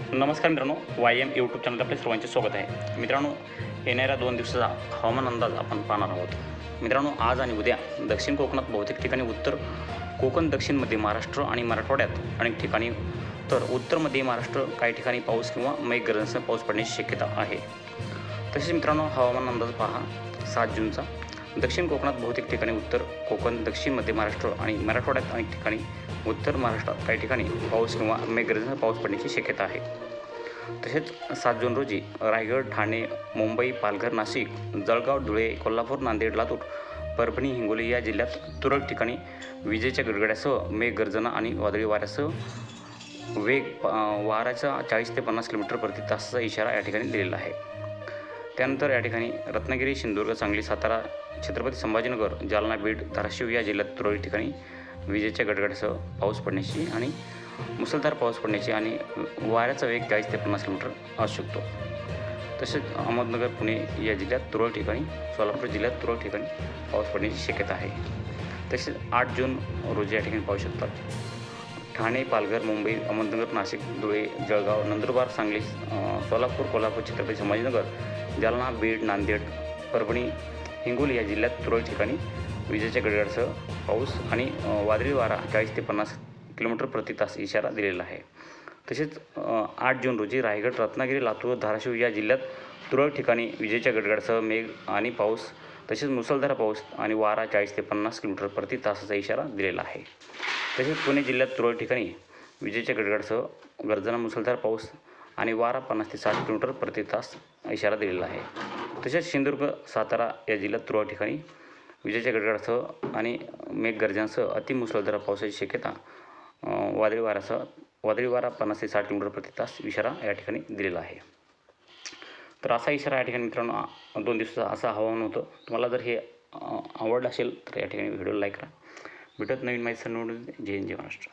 नमस्कार मित्रांनो Y M YouTube channel आपले सर्वांचे स्वागत आहे. मित्रांनो येणाऱ्या दोन दिवसाचा हवामान अंदाज आपण पाहणार आहोत. मित्रांनो आज आणि उद्या दक्षिण कोकणात बहुतेक ठिकाणी उत्तर कोकण दक्षिण मध्य महाराष्ट्र आणि मराठवाड्यात अनेक ठिकाणी तर उत्तर मध्य महाराष्ट्र काही ठिकाणी पाऊस किंवा मेघगर्जनेसह पाऊस पडण्याची शक्यता आहे. तसेच मित्रांनो हवामान अंदाज पहा सात जूनचा. दक्षिण कोकणात बहुतेक ठिकाणी उत्तर कोकण दक्षिण मध्य महाराष्ट्र आणि मराठवाड्यात अनेक ठिकाणी उत्तर महाराष्ट्रात काही ठिकाणी पाऊस किंवा मेघगर्जनेसह पाऊस पडण्याची शक्यता आहे. तसेच सात जून रोजी रायगड ठाणे मुंबई पालघर नाशिक जळगाव धुळे कोल्हापूर नांदेड लातूर परभणी हिंगोली या जिल्ह्यात तुरळक ठिकाणी विजेच्या गडगड्यासह मेघगर्जना आणि वादळी वाऱ्यासह वेग वाऱ्याचा चाळीस ते पन्नास किलोमीटर प्रति तासाचा इशारा या ठिकाणी दिलेला आहे. त्यानंतर या ठिकाणी रत्नागिरी सिंधुदुर्ग सांगली सातारा छत्रपती संभाजीनगर जालना बीड धाराशिव या जिल्ह्यात तुरळक ठिकाणी विजेच्या गडगडासह पाऊस पडण्याची आणि मुसळधार पाऊस पडण्याची आणि वाऱ्याचा वेग चाळीस ते पन्नास किलोमीटर असू शकतो. तसेच अहमदनगर पुणे या जिल्ह्यात तुरळक ठिकाणी सोलापूर जिल्ह्यात तुरळक ठिकाणी पाऊस पडण्याची शक्यता आहे. तसेच आठ जून रोजी या ठिकाणी पाहू शकतात ठाणे पालघर मुंबई अहमदनगर नाशिक धुळे जळगाव नंदुरबार सांगली सोलापूर कोल्हापूर छत्रपती संभाजीनगर जालना बीड नांदेड परभणी हिंगोली या जिल्ह्यात तुरळक ठिकाणी विजेच्या गडगडासह पाऊस आणि वादळी वारा चाळीस ते पन्नास किलोमीटर प्रति तास इशारा दिलेला आहे. तसेच आठ जून रोजी रायगड रत्नागिरी लातूर धाराशिव या जिल्ह्यात तुरळक ठिकाणी विजेच्या गडगडासह मेघ आणि पाऊस तसेच मुसळधार पाऊस आणि वारा चाळीस ते पन्नास किलोमीटर प्रति तासाचा इशारा दिलेला आहे. तसेच पुणे जिल्ह्यात तुरळक ठिकाणी विजेच्या गडगडासह गर्जना मुसळधार पाऊस आणि वारा पन्नास ते साठ किलोमीटर प्रति तास इशारा दिलेला आहे. तसेच सिंधुदुर्ग सातारा या जिल्ह्यात तुरळक ठिकाणी विजेच्या गडगडासह आणि मेघगर्जांसह अतिमुसळधार पावसाची शक्यता वादळी वाऱ्यासह वादळी वारा पन्नास ते साठ किलोमीटर प्रति तास इशारा या ठिकाणी दिलेला आहे. तर असा इशारा या ठिकाणी मित्रांनो दोन दिवसाचा असा हवामान होतं. तुम्हाला जर हे आवडलं असेल तर या ठिकाणी व्हिडिओ लाईक करा. भेटत नवीन माहिती निवडून जय हिंद जय महाराष्ट्र.